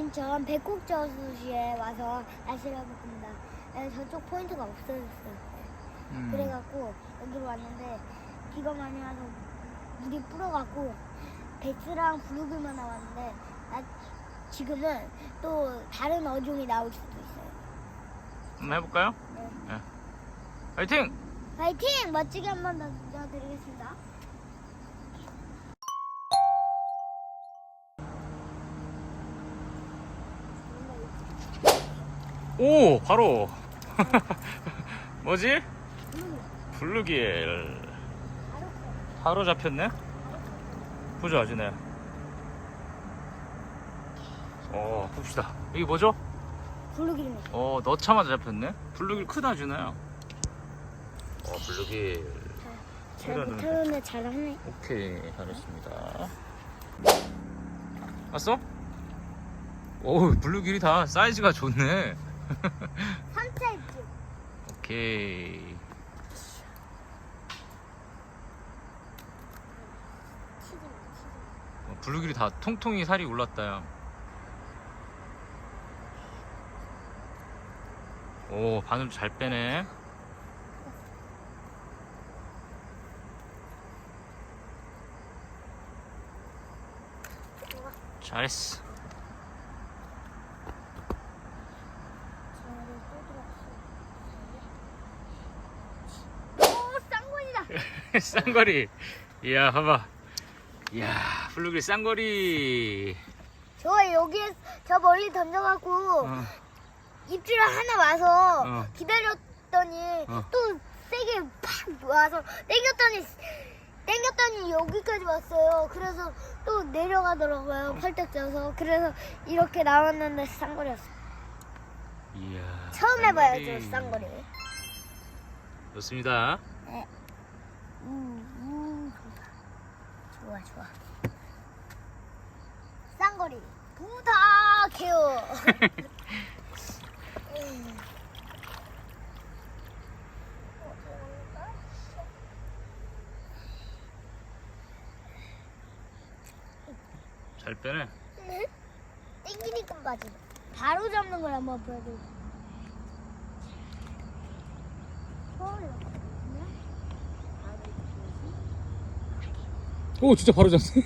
진천 백곡저수시에 와서 날씨를 해볼 겁니다. 네, 저쪽 포인트가 없어졌어요. 음. 그래갖고 여기로 왔는데 비가 많이 와서 물이 불어갖고 배스랑 블루길만 나왔는데 나 지금은 또 다른 어종이 나올 수도 있어요. 한번 해볼까요? 네. 네. 화이팅! 파이팅! 멋지게 한번 더 드리겠습니다. 오 바로 뭐지? 블루길 바로 잡혔네? 보자 아주네 어 봅시다 이게 뭐죠? 블루길입니다. 어 넣자마자 잡혔네 블루길 크다 주나요? 어 블루길 잘 그러는데. 못하는데 잘하네. 오케이 잘했습니다 왔어? 오 블루길이 다 사이즈가 좋네 3사이즈. 오케이 어, 블루길이 다 통통이 살이 올랐다 야. 오 바늘 잘 빼네 잘했어 오, 쌍권이다. 쌍거리 이야 봐봐 이야 블루길 쌍거리 저 여기에 저 멀리 던져갖고 어, 입질 하나 와서 어. 기다렸더니 어. 또 세게 팍 와서 땡겼더니 땡겼더니 여기까지 왔어요. 그래서 또 내려가더라고요. 펄떡 쪄서 그래서 이렇게 나왔는데 쌍거리였어요. 이야 처음 쌍거리. 해봐야죠 쌍거리. 좋습니다 음, 음, 좋아 좋아. 쌍거리 부탁해요. 음. 잘 빼네 땡기니까 빠지. 바로 잡는 걸 한번 보여드릴게요. 오 진짜 바로 잡네